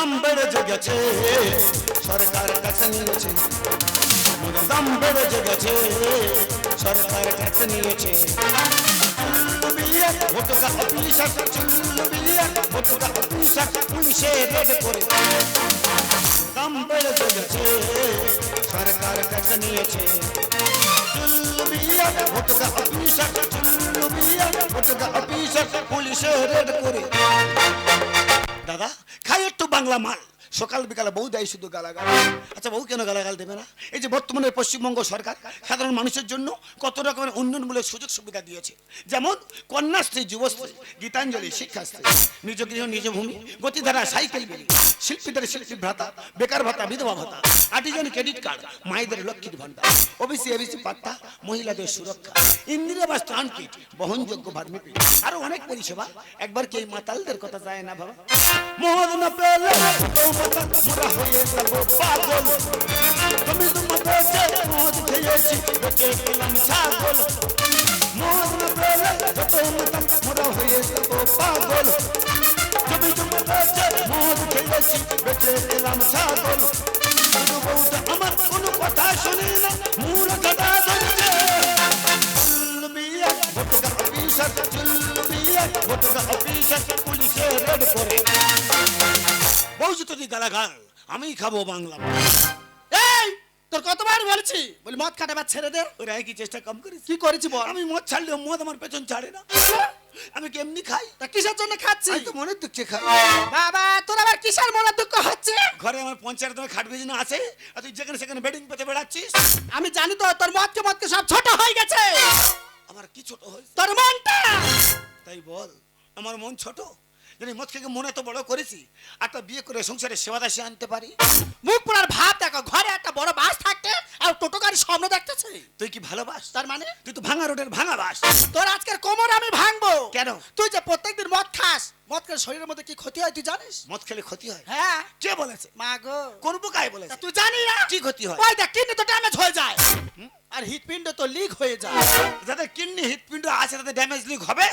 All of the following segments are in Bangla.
দাম বেড়ে গেছে, সরকার ট্যাক্স নিয়েছে। দাম বেড়ে গেছে, সরকার ট্যাক্স নিয়েছে। করে। দাম বেড়ে গেছে, সরকার ট্যাক্স নিয়েছে। পুলিশে রেড করে। দাদা খাই একটু বাংলা মাল। সকাল বিকালে বউ দেয় শুধু গালাগাল। আচ্ছা বউ কেন গালাগাল দেবে না? এই যে বর্তমানে পশ্চিমবঙ্গ সরকার সাধারণ মানুষের জন্য কত রকমের উন্নয়নমূলক সুযোগ সুবিধা দিয়েছে। যেমন কন্যাশ্রী, যুবশ্রী, গীতাঞ্জলি, শিক্ষাশ্রী নিজ গৃহ নিজ ভূমি গতিধারা, সাইকেল বিলি, শিল্পীদের শিল্পী ভাতা, বেকার ভাতা, বিধবা ভাতা আর্টিজান ক্রেডিট কার্ড, মায়েদের লক্ষ্মীর ভান্ডার ওবিসি, এবিসি পাত্তা, মহিলাদের সুরক্ষা, ইন্দিরাবাস ত্রাণ কিট, বহনযোগ্য ভার্মিপি আরও অনেক পরিষেবা। একবার কি মাতালদের কথা যায় না বাবা? মদ না পেলে মোরা হয়ে যাব পাগল তুমি পেটে মদ খেয়েছি বেঁচে গেলাম ছাগল মদ না পেলে তো মাতাল মোরা হয়ে যাব পাগল তুমি পেটে মদ খেয়েছি বেঁচে গেলাম ছাগল বউটা আমার কোনো কথা শুনে না মূল কথা ধরছে ভোটকা অফিসার পুলিশে রেড করে তুই গালাগাল আমি খাব বাংলা এই তোর কতবার বলছি? বলি মদ খাটাবার ছেড়ে দে। ওরা কি চেষ্টা কম করিস কি করেছি বল? আমি মদ ছাড়লেও মদ আমার পেছন ছাড়ে না। আমি কেমনি খাই? তা কিসের জন্য খাচ্ছি তো মনের দুঃখে খাই। বাবা তোর আবার কিসের মনে দুঃখ হচ্ছে? ঘরে আমার পঞ্চায়েত তোমার খাট বেজনা আছে আর তুই যেখানে সেখানে বেডিং পেতে বেড়াচ্ছিস? আমি জানি তো তোর মদকে মদকে সব ছোট হয়ে গেছে। আমার কি ছোট হয়েছে? তোর মনটা? তাই বল আমার মন ছোট? জানি মদ থেকে মনে তো বড় করেছি একটা বিয়ে করে সংসারে সেবা দাসী আনতে পারি? মুখ পোড়ার ভাব দেখো ঘরে একটা বড় বাস থাকতে আর টোটো গাড়ির স্বপ্ন দেখতেছে। তুই কি ভালোবাস তার মানে? তুই তো ভাঙা রোডের ভাঙা বাস। তোর আজকের কোমর আমি ভাঙবো। কেন? তুই যে প্রত্যেকদিন মদ খাস মদ খেলে শরীরের মধ্যে কি ক্ষতি হয় তুই জানিস? মদ খেলে ক্ষতি হয়? হ্যাঁ। কে বলেছে? মা গো। কোন বুকায় বলেছে? তুই জানি না? কি ক্ষতি হয়? ওই দেখ কিডনি তো ড্যামেজ হয়ে যায়। আর হৃৎপিণ্ড তো লিক হয়ে যায়। যাদের কিডনি হৃৎপিণ্ড আছে তাদের ড্যামেজ লিক হবে?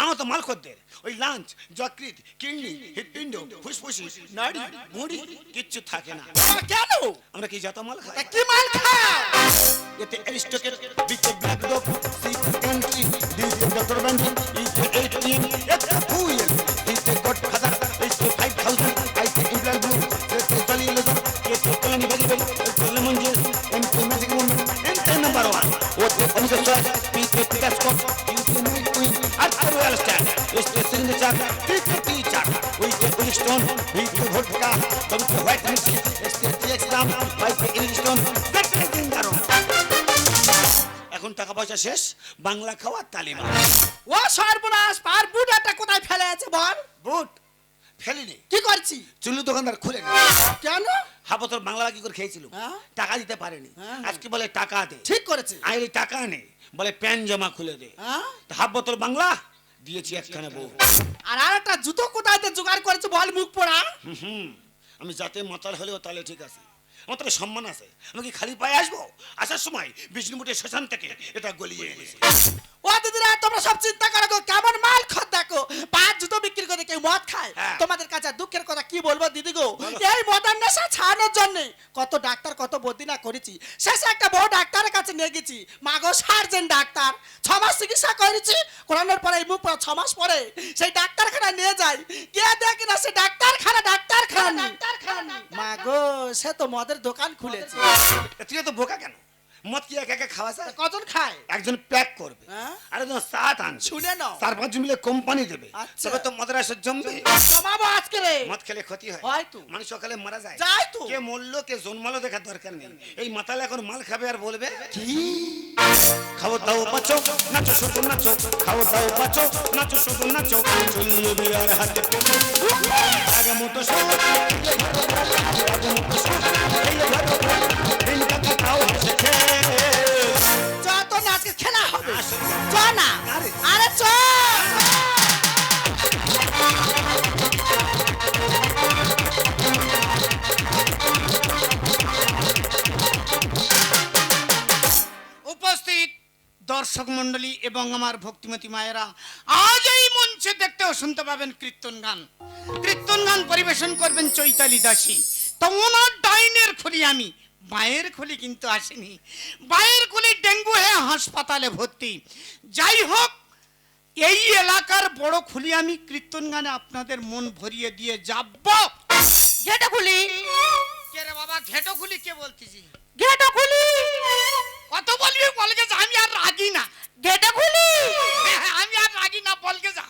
আমার তো মাল করতে ওই লাঞ্চ যকৃত কিডনি হৃৎপিণ্ড ফুসফুসি নাড়ি মুড়ি কিচ্ছু থাকে না। কেন? আমরা কি যত মাল খাই? কি মাল খাও? এতে অ্যারিস্টোকেট বিতে ব্ল্যাক ডগ সি এন্ট্রি ডিতে ডক্টর ব্যান্ডি ইতে এটিএম এতে ফুয়েল ইতে গড ফাদার ওতে অমিত সর পিতে পিকাসকপ ইতে নাইট কুইন আর আর রয়্যাল স্ট্যান্ড এতে সিগনেচার টিতে টিচার উইতে উইস্টন ইতে ভোটকা তবে হোয়াইট মিক্সি এতে টিএক্সাম বাইতে ইলিস্টন দেখতে দিন দারুণ এখন টাকা পয়সা শেষ বাংলা খাওয়ার তালিমা। ও সর্বনাশ পার বুড়াটা কোথায় ফেলে আছে বল? বুট ফেলিনি। কি করছি? চুল্লু দোকানদার খুলে কেন? হাবো তোর বাংলা কি করে খেয়েছিল। হ্যাঁ? টাকা দিতে পারেনি। হ্যাঁ। আজকে বলে টাকা দে। ঠিক করেছে। আইলে টাকা নেই বলে প্যান জমা খুলে দে। হ্যাঁ? তা হাবো তোর বাংলা দিয়েছি একখানে বউ। আর আর একটা জুতো কোথায় জোগাড় করেছে বল মুখ পোড়া? হুম, আমি যাতে মাতাল হলেও তাহলে ঠিক আছে। আমার তাহলে সম্মান আছে। আমি কি খালি পায়ে আসব? আসার সময় বিষ্ণুপুরের শ্মশান থেকে এটা গলিয়ে এনেছি। ও দিদিরা তোমরা সব চিন্তা করো কেমন মাল খত দেখো? পাঁচ জুতো বিক্রি কেউ মদ খায়। হ্যাঁ। তোমাদের কাছে দুঃখের কথা কি বলব দিদি গো? এই মদের নেশা ছাড়ানোর জন্য কত ডাক্তার কত বদ্যি না করেছি। শেষে একটা বড় ডাক্তারের কাছে নিয়ে গেছি। মাগো সার্জেন ডাক্তার। ছ মাস চিকিৎসা করেছি করানোর পরে এই মুখ ছ মাস পরে সেই ডাক্তারখানা নিয়ে যাই। গিয়ে দেখি না সে ডাক্তারখানা ডাক্তারখানা ডাক্তারখানা মাগো সে তো মদের দোকান খুলেছে। তুই তো বোকা কেন? মদ কি একা একা খাওয়া যায়? কজন খায়? একজন প্যাক করবে। হ্যাঁ? আর একজন সাত আনবে। শুনে নাও। চার পাঁচ মিলে কোম্পানি দেবে। আচ্ছা। তবে তো মদের আসর জমবে। কমাবো আজকে রে। মদ খেলে ক্ষতি হয়। হয়তো। মানুষ সকালে মারা যায়। যায় তো। কে মরলো কে জন্মালো দেখার দরকার নেই। এই মাতালে এখন মাল খাবে আর বলবে? খাও দাও বাঁচো নাচো শুধু নাচো। খাও দাও বাঁচো নাচো শুধু নাচো। চলিয়ে বিয়ার হাতে। আগে মতো শো আগে মতো শো চ তো না আজকে খেলা হবে। চ না। আরে। আরে চ উপস্থিত দর্শক মণ্ডলী এবং আমার ভক্তিমতী মায়েরা আজ এই মঞ্চে দেখতে ও শুনতে পাবেন কীর্তন গান। কীর্তন গান গান পরিবেশন করবেন চৈতালি দাসী। তো ওনার ডাইনের খুলি আমি মায়ের খুলি কিন্তু আসেনি। মায়ের খুলি ডেঙ্গু হয়ে হাসপাতালে ভর্তি। যাই হোক এই এলাকার বড় খুলি আমি কীর্তন গানে আপনাদের মন ভরিয়ে দিয়ে যাব। ঘেটো খুলি। কে রে বাবা ঘেটো খুলি কে বলতেছি ঘেটো খুলি। কত বলবি বলকে যা আমি আর রাগি না। ঘেটো খুলি। আমি আর রাগি না বলকে যা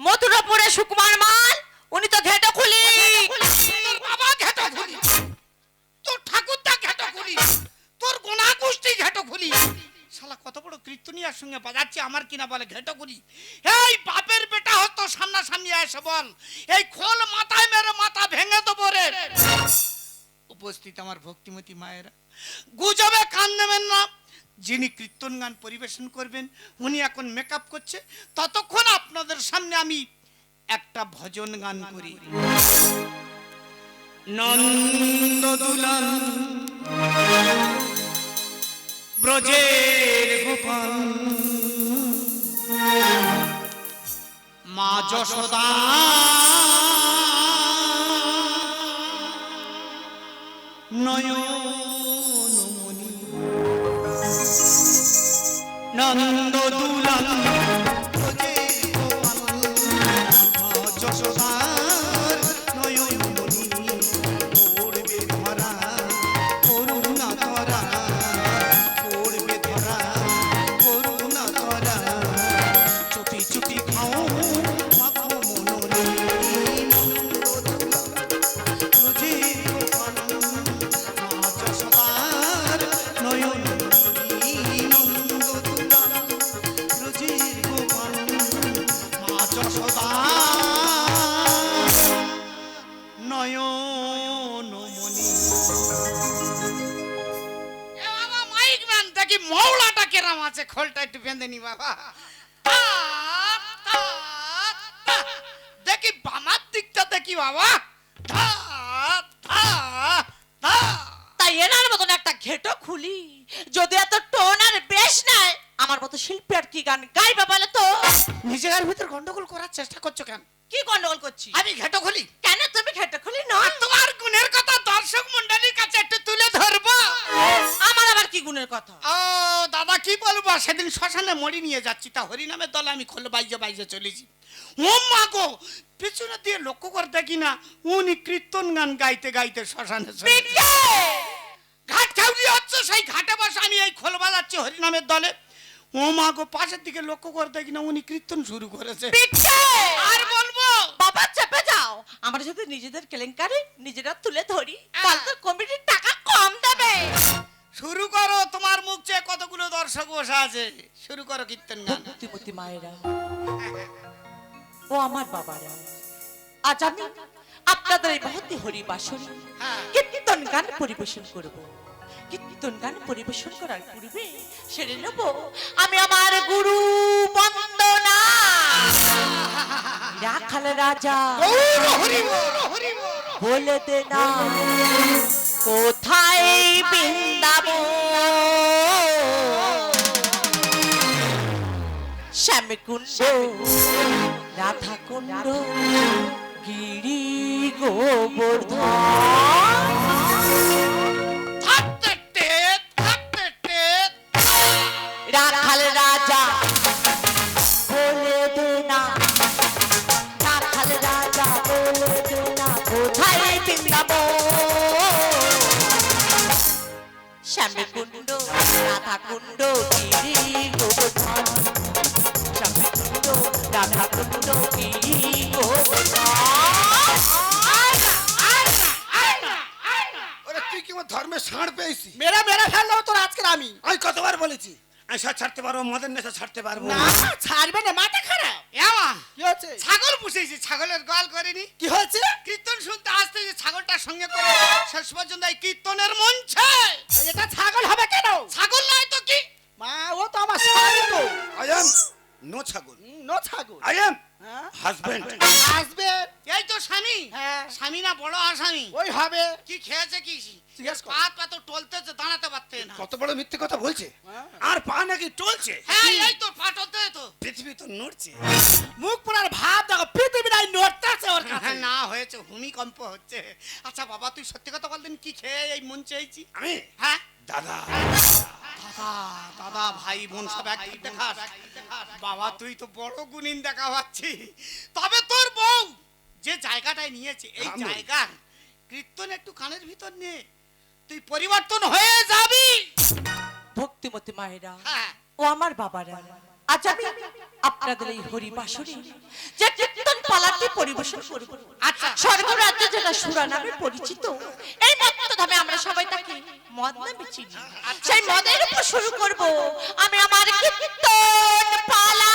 মথুরাপুরে সুকুমার মাল উনি তো ঘেটো খুলি। বাবা ঘেটো খুলি। তোর ঠাকুরদা ঘেটো তোর গোনা গোষ্ঠী ঘেটো খুলি শালা, কত বড় কীর্তনিয়ার সঙ্গে বাজাচ্ছে, আমার কিনা বলে ঘেটো খুলি এই বাপের বেটা হতো, সামনাসামনি এসে বল, এই খোল মাথায় মেরে মাথা ভেঙে দেবো রে। উপস্থিত আমার ভক্তিমতী মায়েরা। গুজবে কান নেবেন না। যিনি কীর্তন গান পরিবেশন করবেন, উনি এখন মেকআপ করছে। ততক্ষণ আপনাদের সামনে আমি একটা ভজন গান করি। নন্দ দুলাল ব্রজের গোপাল মা যশোদা। নয়নমণি। নন্দ দুলাল। দেখি বামার দিকটা দেখি বাবা। তাই এনার মতন একটা ঘেটো খুলি যদি এত টোন আর বেশ নাই আমার মতো শিল্পী আর কি গান গাইবে বলে তো? নিজের ভিতর গন্ডগোল করার চেষ্টা করছ কেন? কি গন্ডগোল করছি? আমি ঘেটো খুলি। কেন তুমি ঘেটো খুলি নয়? আর তোমার গুণের কথা দর্শক মন্ডলীর কাছে একটু কি গুণের কথা? ও দাদা কি বলব? সেদিন শ্মশানে মরি নিয়ে যাচ্ছি। তা হরিনামের দলে আমি খোল বাইজে বাইজে চলেছি। ও মা গো পিছনে দিয়ে লক্ষ্য করে দেখি না উনি কীর্তন গান গাইতে গাইতে শ্মশানে ঘাট খাউরি হচ্ছে সেই ঘাটে বসে আমি এই খোল বাজাচ্ছি হরিনামের দলে। ও মা গো পাশের দিকে লক্ষ্য করে দেখি না উনি কীর্তন শুরু করেছে। আর বলব? বাবা চেপে যাও। আমরা যদি নিজেদের কেলেঙ্কারি নিজেরা তুলে ধরি তাহলে কমিটির টাকা কম দেবে। শুরু করো তোমার মুখ চেয়ে কতগুলো দর্শক বসে আছে। শুরু করো কীর্তন গান। ভক্তিমতী মায়েরা। ও আমার বাবারা আজ আমি আপনাদের এই মহতি হরি বাসনে হ্যাঁ। কীর্তন গান পরিবেশন করব। কীর্তন গান পরিবেশন করার পূর্বে সেরে নেব আমি আমার গুরু বন্দনা। রাখাল রাজা। বলে দে না। কোথায় বৃন্দাবন? শ্যামকুণ্ড রাধা কুণ্ড গিরি গোবর্ধন। শ্যামকুণ্ড রাধা কুণ্ড গিরি গোবর্ধন। শ্যামকুণ্ড রাধা কুণ্ড গিরি ওরে তুই কি আমার ধর্মের ষাঁড় পেয়েছি মেরা মেরা ফেলল তোর আজকের আমি। আমি কতবার বলেছি? সব ছাড়তে পারব মদের নেশা ছাড়তে পারব। না ছাড়বে না মাথা খারাপ। এমা, কি হচ্ছে ছাগল পুষেছি ছাগলের গল করেনি। কি হয়েছে? কীর্তন শুনতে আসতে যে ছাগলটার সঙ্গে করে শেষ পর্যন্ত এই কীর্তনের মঞ্চে এটা ছাগল হবে কেন? ছাগল নয় তো কি? মা ও তো আমার ছাগল। আই এম নো ছাগল। নো ছাগল। আই এম হ্যাঁ হাজবেন্ড এই তো স্বামী। হ্যাঁ। স্বামী না বড় আসামি। ওই হবে। কি খেয়েছে কি? জিজ্ঞেস কর। পা পা তো টলতেছে দাঁড়াতে পারতে না। কত বড় মিথ্যে কথা বলছে। হ্যাঁ। আর পা নাকি টলছে। হ্যাঁ এই তো পা টলতে তো। পৃথিবী তো নড়ছে। মুখ পোড়ার ভাব দেখো পৃথিবী নাই নড়তেছে ওর কাছে। হ্যাঁ, না হয়েছে ভূমিকম্প হচ্ছে। আচ্ছা বাবা তুই সত্যি কথা বলতেন কি খেয়ে এই মন চেয়েছি? আমি? হ্যাঁ। দাদা। দাদা। দাদা ভাই বোন সব এক দেখাস বাবা তুই তো বড় গুণিন দেখা পাচ্ছি। তবে তোর বউ যে জায়গাটায় নিয়েছে এই আমি? জায়গার কীর্তন একটু কানের ভিতর নে। তুই পরিবর্তন হয়ে যাবি। ভক্তিমতী মায়েরা হ্যাঁ। ও আমার বাবারা আজ আমি আপনাদের এই হরিবাসরে যে কীর্তন পালাটি পরিবেশন করব। আচ্ছা। স্বর্গরাজ্য যেটা সুরা নামে পরিচিত এই মত্তধামে আমরা সবাই তাকে মদ নামে চিনি সেই মদের উপর শুরু করব। আমি আমার কীর্তন পালা।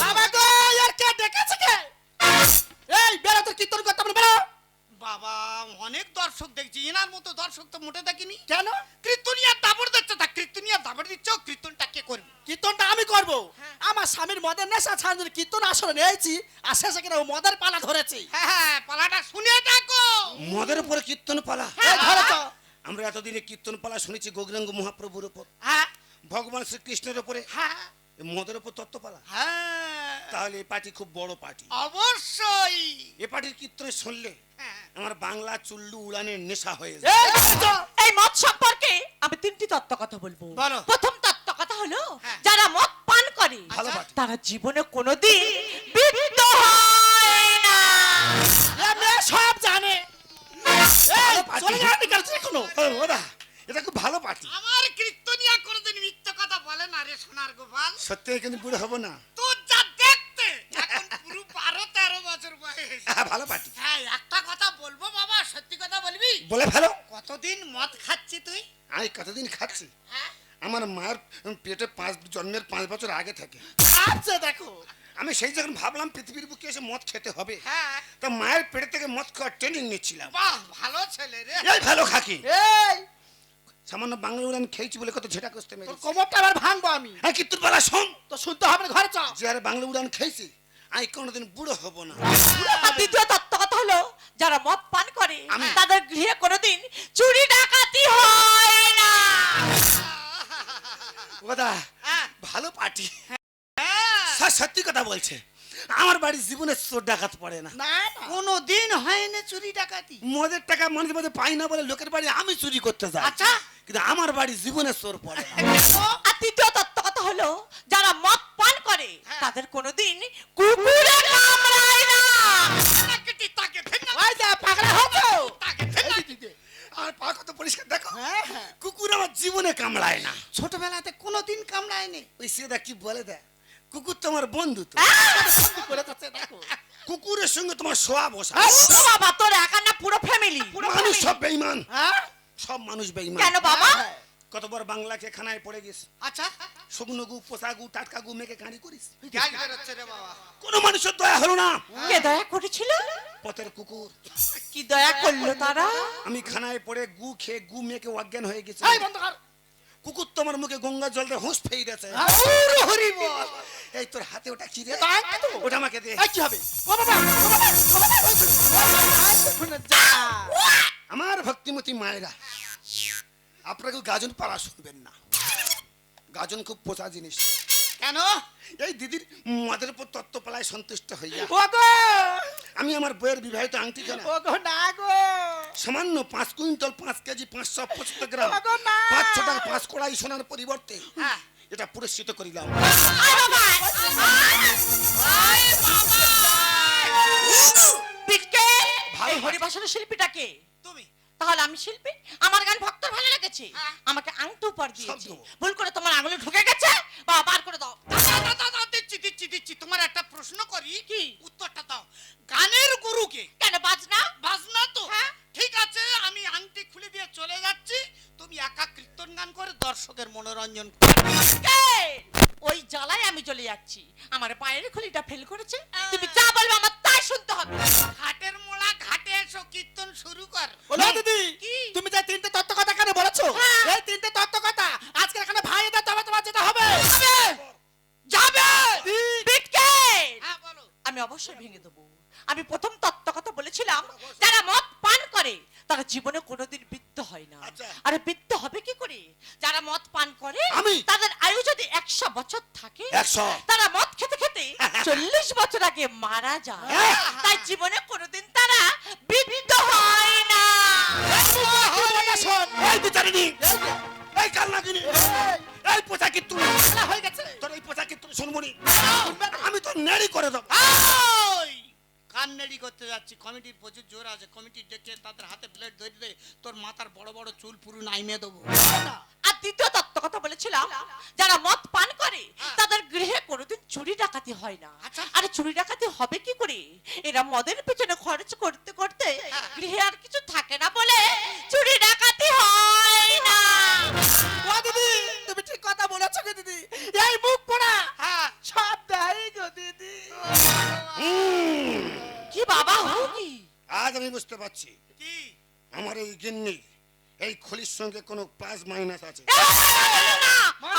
বাবা গো আর কে ডেকেছে কে? এই বেরো তোর কীর্তন করতে হবে বেরো। বাবা অনেক দর্শক দেখছি এনার মতো দর্শক তো মোটে দেখিনি। কেন? কীর্তনিয়া দাবড় দিচ্ছে তা কীর্তনিয়া দাবড় দিচ্ছ কীর্তনটা কে করবে কীর্তনটা আমি করব হ্যাঁ। আমার স্বামীর মদের নেশা ছাড়ানোর কীর্তন আসলে নিয়েছি আর শেষে কিনা ও মদের পালা ধরেছি। হ্যাঁ হ্যাঁ পালাটা শুনে দেখো মদের উপরে কীর্তন পালা? এই তো আমরা এতদিনে কীর্তন পালা শুনেছি গৌরাঙ্গ মহাপ্রভুর উপর। হ্যাঁ। ভগবান শ্রীকৃষ্ণের উপরে। হ্যাঁ। মদের উপর তত্ত্ব পালা? হ্যাঁ। তাহলে এই পার্টি খুব বড় পার্টি অবশ্যই। এ পার্টির কীর্তন শুনলে হ্যাঁ। আমার বাংলা চুল্লু উড়ানের নেশা হয়ে যায়। এই মদ সম্পর্কে আমি তিনটি তত্ত্ব কথা বলব। প্রথম তত্ত্ব কথা হলো হ্যাঁ। যারা মদ পান ভালো পার্টি তারা জীবনে কোনোদিন বৃদ্ধ হয় না। সব জানে। এখনও। এটা খুব ভালো পার্টি। আমার কীর্তনিয়া কোনোদিন মিথ্যে কথা বলে না রে সোনার গোপাল। সত্যি কিন্তু বুড়ো হব না? তোর যা দেখতে এখন পুরো বারো তেরো বছর বয়স। হ্যাঁ, ভালো পার্টি। হ্যাঁ একটা কথা বলব বাবা সত্যি কথা বলবি? বলে ভালো কতদিন মদ খাচ্ছি তুই? আমি কতদিন খাচ্ছি? পেটে পাঁচ জন্মের পাঁচ বছর আগে থেকে। আচ্ছা দেখো। আমি সেই যখন ভাবলাম পৃথিবীর বুকে এসে মদ খেতে হবে হ্যাঁ। তা মায়ের পেটে থেকে মদ খাওয়ার ট্রেনিং নিচ্ছিলাম। বাহ ভালো ছেলে রে। এই ভালো খাকি। এই। সামান্য বাংলা উড়ান খেয়েছি বলে কত ঝেটা কষতে তোর মেরেছি। কোমরটা আবার ভাঙবো আমি? হ্যাঁ বলা শোন। তো শুনতে হবে ঘরে চ যে আরে বাংলা উড়ান খেয়েছি আমি কোনোদিন বুড়ো হব না। দ্বিতীয় তত্ত্ব কথা হলো যারা মদ পান করে আমি- তাদের গৃহে কোনোদিন চুরি ওদা হ্যাঁ। ভালো পার্টি। হ্যাঁ। স্যার সত্যি কথা বলছে আমার বাড়ির জীবনে চোর ডাকাত পড়ে না। কোনো দিন হয়নি চুরি ডাকাতি। মদের টাকা মানুষ মধ্যে পাই না বলে লোকের বাড়ি আমি চুরি করতে যাই। আচ্ছা। কিন্তু আমার বাড়ি জীবনে চোর পড়ে আর তৃতীয় তত্ত্ব কথা হলো যারা মদ পান করে হ্যাঁ। তাদের কোনোদিন কুকুরে জীবনে কামড়ায় না। ছোটবেলাতে কোনোদিন কামড়ায়নি। ওই সেটা কি বলে দেয়? কুকুর তোমার বন্ধু তো। কুকুরের সঙ্গে তোমার শোয়া বসা। বাবা তোর একা না পুরো ফ্যামিলি পুরো মানুষ সব বেইমান হ্যাঁ? সব মানুষ বেইমান কেন বাবা। কতবার বাংলাকে খানায় পড়ে গেছে। আচ্ছা। শুকনো গু পোষা গু টাটকা গু মেকে কাঁড়ি করিস গ্যাস বেরোচ্ছে রে বাবা কোনো মানুষের দয়া হলো না কে দয়া করেছিল পথের কুকুর কি দয়া করল তারা আমি খানায় পড়ে গু খেয়ে গু মেকে অজ্ঞান হয়ে গেছে এই বন্ধ কর কুকুর তোমার মুখে গঙ্গা জল দিয়ে হোঁস ফেই বল এই তোর হাতে ওটা কি রে। ওটা আমাকে দে কি হবে ও বাবা ও বাবা ও বাবা ওই তো, ও বাবা, আয় দেখুন না, যা আমার ভক্তিমতী মায়েরা আপনাকে গাজন পাড়া শুনবেন না গাজন খুব পোষা জিনিস। কেন? এই দিদির মদের উপর তত্ত্ব পালায় সন্তুষ্ট হইয়া। ও গো! আমি আমার বইয়ের বিবাহিত আংটি কেনা। সামান্য পাঁচ কুইন্টাল পাঁচ কেজি পাঁচশো পঁচাত্তর গ্রাম। ওগো না। পাঁচ ছ টাকা পাঁচ কড়াই সোনার পরিবর্তে। এটা পুরস্কৃত করিলাম। ভালো হরিবাসনের শিল্পীটাকে তুমি। তাহলে আমি শিল্পী? আমার গান ভক্তর ভালো লেগেছে? হ্যাঁ। আমাকে আংটি উপর দিয়েছে। ভুল করে তোমার আঙুলে ঢুকে গেছে? বা বার করে দাও। দিচ্ছি দিচ্ছি দিচ্ছি। তোমার একটা প্রশ্ন করি। কি? উত্তরটা দাও। গানের গুরুকে। কেন বাজনা? বাজনা তো। হ্যাঁ। ঠিক আছে আমি আংটি খুলে দিয়ে চলে যাচ্ছি। তুমি একা কীর্তন গান করে দর্শকের মনোরঞ্জন ওই জ্বালায় আমি চলে যাচ্ছি। আমার পায়ের খুলিটা ফেল করেছে। তুমি যা যায়। তাই জীবনে কোনোদিন তারা বৃদ্ধ হয় না। এই বিচারিনি এই কালনাগিনি এই পোশাকি তুই হয়ে গেছে। তোর এই পোশাকি তুই শুনবনি আমি তো নেড়ি করে দেবো। ওই করতে যাচ্ছি। কমিটির প্রচুর জোর আছে। কমিটি ডেকে তাদের হাতে প্লেট ধরে দে তোর মাথার বড় বড় চুল পুরু নাইমে দেবো। আর দ্বিতীয় তত্ত্ব কথা বলেছিলাম যারা মদ পান করে তাদের গৃহে কোনোদিন চুরি ডাকাতি হয় না। আচ্ছা। আরে চুরি ডাকাতি হবে কি করে? এরা মদের পিছনে খরচ করতে করতে গৃহে আর কিছু থাকে না বলে চুরি ডাকাতি হয় না। ও দিদি তুমি ঠিক কথা বলেছ গো দিদি। এই মুখ পড়া। হ্যাঁ। সব দেয় গো দিদি। কি বাবা হুকি আজ আমি বুঝতে পারছি। কি? আমার এই গিন্নি এই খলির সঙ্গে কোনো প্লাস মাইনাস আছে।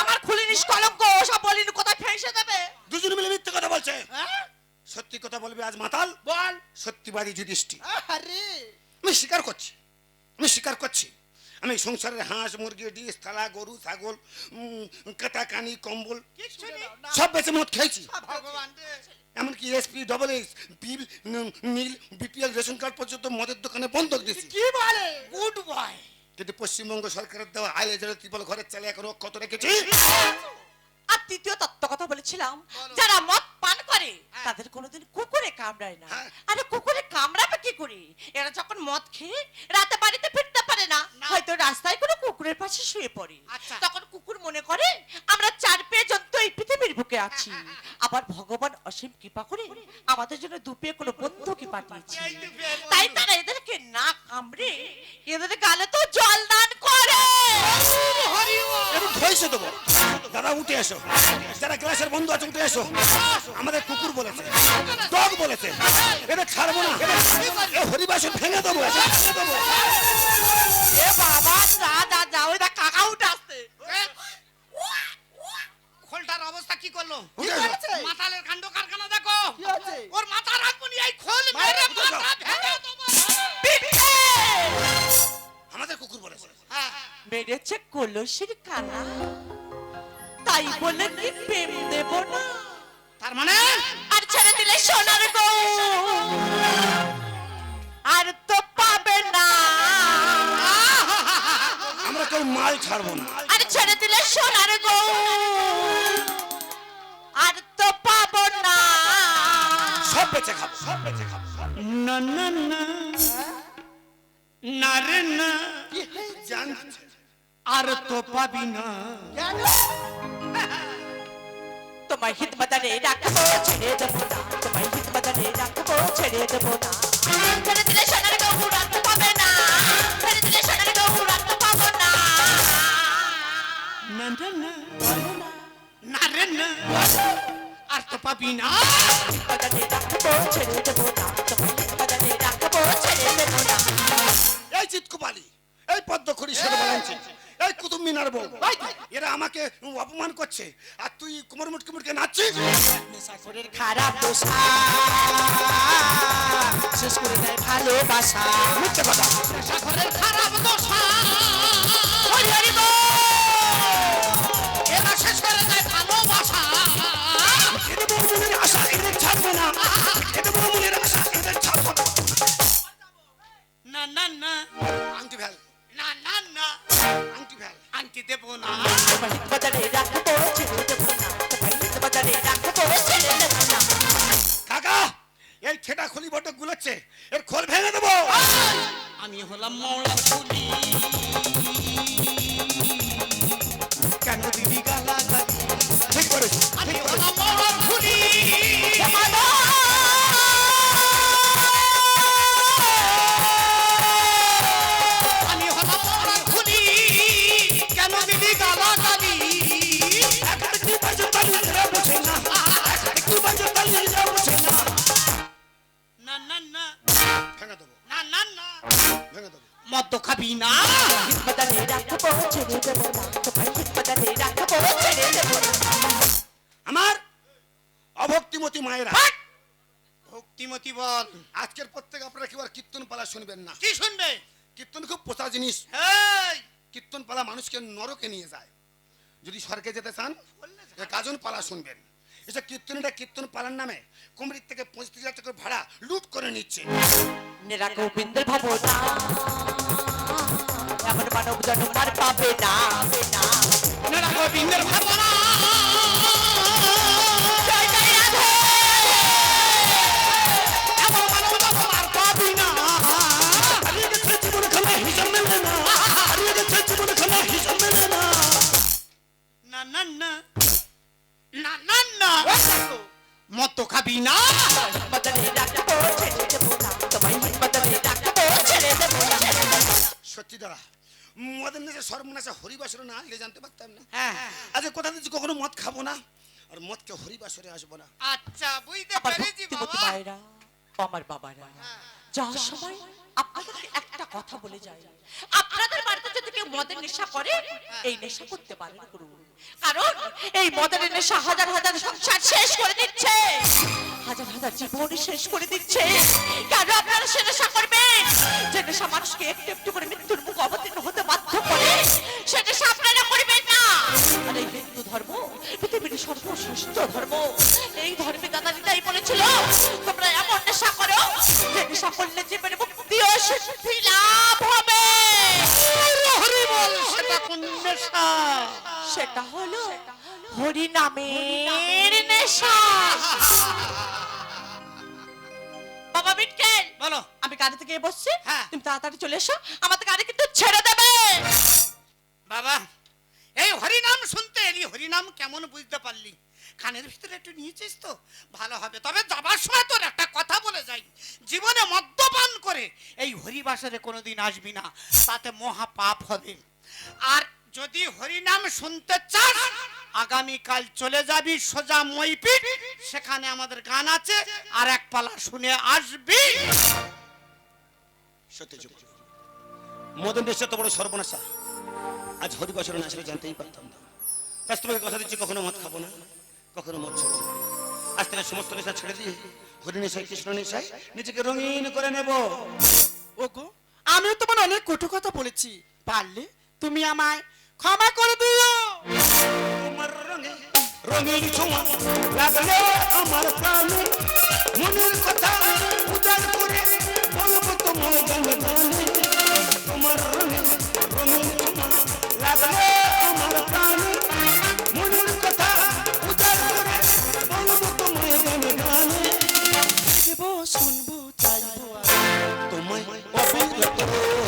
আমার খুলিনিস কলঙ্ক সব বলিনি কোথায় ফেসে দেবে। দুজনে মিলে মিথ্যে কথা বলছে। হ্যাঁ? সত্যি কথা বলবি আজ মাতাল? বল। সত্যিবাদী যুধিষ্ঠি আরে আমি স্বীকার করছি। আমি স্বীকার করছি। আমি সংসারের হাঁস মুরগি ডিস থালা গরু ছাগল কাটা কানি কম্বল সব বেঁচে মদ খেয়েছি। ভগবান রে। এমনকি এসপি ডবল এস বিল নীল বিপিএল রেশন কার্ড পর্যন্ত মদের দোকানে বন্ধক দিয়েছি। কি বলে? গুড বয় কিন্তু পশ্চিমবঙ্গ সরকারের দেওয়া আইলে যারা ত্রিপল ঘরের চালে এখন অক্ষত রেখেছি আর তৃতীয় তত্ত্ব কথা বলেছিলাম যারা মদ পান করে তাদের কোনোদিন কুকুরে কামড়ায় না হ্যাঁ। আরে কুকুরে কামড়াবে কি করে এরা যখন মদ খেয়ে রাতে বাড়িতে ফিরতে পারে না না। হয়তো রাস্তায় কোনো কুকুরের পাশে শুয়ে পড়ে আচ্ছা। তখন কুকুর মনে করে আমরা চার পেয়ে জন্তু এই পৃথিবীর বুকে আছি। আবার ভগবান অসীম কৃপা করে আমাদের জন্য দুপে কোনো বন্ধুকে পাঠিয়েছে? তাই তারা এদেরকে না কামড়ে এদের গালে তো জল দান করে। ধৈর্য দেবো দাদা উঠে এসো। যারা গ্লাসের বন্ধু আছে উঠে এসো। আমাদের কুকুর বলেছে ডগ বলেছে। এদের ছাড়বো না। হরিবাসন ভেঙে দেবো ভেঙে দেবো। এ বাবা যা যা যা ওই দা কাকা উঠে আসছে। কি করল? এসো। করেছে? মাতালের কাণ্ড কারখানা দেখো। কি হচ্ছে? ওর মাথা রাখব নি, এই খোল মেরে মাথা ভেঙে দেবো। পিঠে আমাদের কুকুর বলেছে। হ্যাঁ। মেরেছে কলসির কানা। তাই বলে কি প্রেম দেব না? তার মানে? আর ছেড়ে দিলে সোনার গো আর তো পাবে না। আমরা কেউ মাল ছাড়বো না। আর ছেড়ে দিলে সোনার গো বেঁচে খাব সব বেঁচে খাব না না না। না রে না। জানছে? আর তো পাবি না। তোমায় হিত বদলে রাখব ছেড়ে দেবো না। তোমায় হিত বদলে রাখব ছেড়ে দেবো না। ছেড়ে দিলে সোনার গো রাখতে পাবে না। ছেড়ে দিলে সোনার গো রাখতে পাবো না। না না না। না। রে না। আর তো পাবি না। এই চিৎকুপালি এই সেরে বলাঞ্চি এই কুতুব মিনার বউ এরা আমাকে অপমান করছে। আর তুই কুমোর মুটকে মুটকে নাচছিস? নেশাখোরের খারাপ দোষা শেষ করে দেয় ভালোবাসা। মিথ্যে কথা। খারাপ দশা হরি হরি বল। ছাড়বো না বড় মনের আশা এদের ছাড়বো না না না না আংটি ফেল না না না আংটি ফেল আংটি দেবো না হিত বদলে রাখব ছেড়ে দেবো না হিত বদলে রাখব ছেড়ে দেবো না কাকা এই ঠেটা খুলি বড্ড গুলোচ্ছে এর খোল ভেঙে দেবো আমি হলাম মৌলার কুলি কেন দিদি গালা গালি ঠিক করেছিস আমি হলাম মৌলার মদ্য খাবি না। হিত বদলে রাখব ছেড়ে দেবো না তোমায় হিত বদলে রাখব ছেড়ে দেবো না আমার অভক্তিমতী মায়েরা। ভক্তি তিমতি বল। আজকের পর থেকে আপনারা আর কীর্তন পালা শুনবেন না। কি শুনবে? কীর্তন খুব পোষা জিনিস। কীর্তন পালা মানুষকে নরকে নিয়ে যায়। যদি স্বর্গে যেতে চান গাজন পালা শুনবেন। এসব কীর্তনীরা কীর্তন পালার নামে কুমড়ির থেকে পঁয়ত্রিশ হাজার টাকা ভাড়া লুট করে নিচ্ছে। নেরা গোবিন্দের ভাবনা। এমন মানব জন্ম আর পাবে না। না নেড়া গোবিন্দের ভাবনা। থেকে কখনো মদ খাব না আর মদকে হরিবাসরে আসব না। আচ্ছা বুঝতে পেরেছি বাবা। ও আমার বাবারা। যাওয়ার সময় আপনাদেরকে একটা কথা বলে যাই। আপনাদের বাড়িতে যদি কেউ মদের নেশা করে এই নেশা করতে পারেন করুন। কারণ এই মদের নেশা হাজার হাজার সংসার শেষ করে দিচ্ছে। হাজার হাজার জীবনই শেষ করে দিচ্ছে। কেন আপনারা সে নেশা করবেন? যে নেশা মানুষকে একটু একটু করে মৃত্যুর মুখ অবতীর্ণ হতে বাধ্য করে সে নেশা পৃথিবীর সর্বশ্রেষ্ঠ ধর্ম। এই ধর্মে দাদা দিদাই বলেছিল তোমরা এমন নেশা করো যে করলে জীবনে মুক্তি ও সিদ্ধি লাভ হবে। হরি বল সেটা কোন নেশা? সেটা হলো হরি নামের নেশা। বাবা বিটকেল বলো। আমি গাড়ি থেকে বসছি। হ্যাঁ। তুমি তাড়াতাড়ি চলে এসো আমাদের গাড়ি কিন্তু ছেড়ে দেবে। বাবা এই হরিনাম শুনতে এলি, হরিনাম কেমন বুঝতে পারলি? কানের ভিতরে একটু নিয়েছিস তো? ভালো হবে। তবে যাবার সময় তোর একটা কথা বলে যাই। জীবনে মদ্যপান করে এই হরিবাসরে কোনোদিন আসবি না, তাতে মহা পাপ হবে। আর যদি হরিনাম শুনতে চাস, আগামীকাল চলে যাবি সোজা মইপিট, সেখানে আমাদের গান আছে, আর এক পালা শুনে আসবি। সত্যি মদন নেশা তো বড় সর্বনাশা। আজ হরিবাসরে না আসলে জানতেই পারতাম না। আজ তোমাকে কথা দিচ্ছি কখনো মদ খাব না কখনো মদ ছাড়বো। আজ থেকে সমস্ত নেশা ছেড়ে দিয়ে হরি নেশায় কৃষ্ণ নেশায় নিজেকে রঙিন করে নেব। ওগো আমিও তোমার অনেক কটু কথা বলেছি। পারলে তুমি আমায় ক্ষমা করে দিও। তোমার রঙে রঙিন ছোঁয়া লাগলে আমার প্রাণে। মনের কথা উজাড় করে বলব তোমার গানে তোমার রঙে করে শুনব চাইব তোমায় অবিরত তোমায়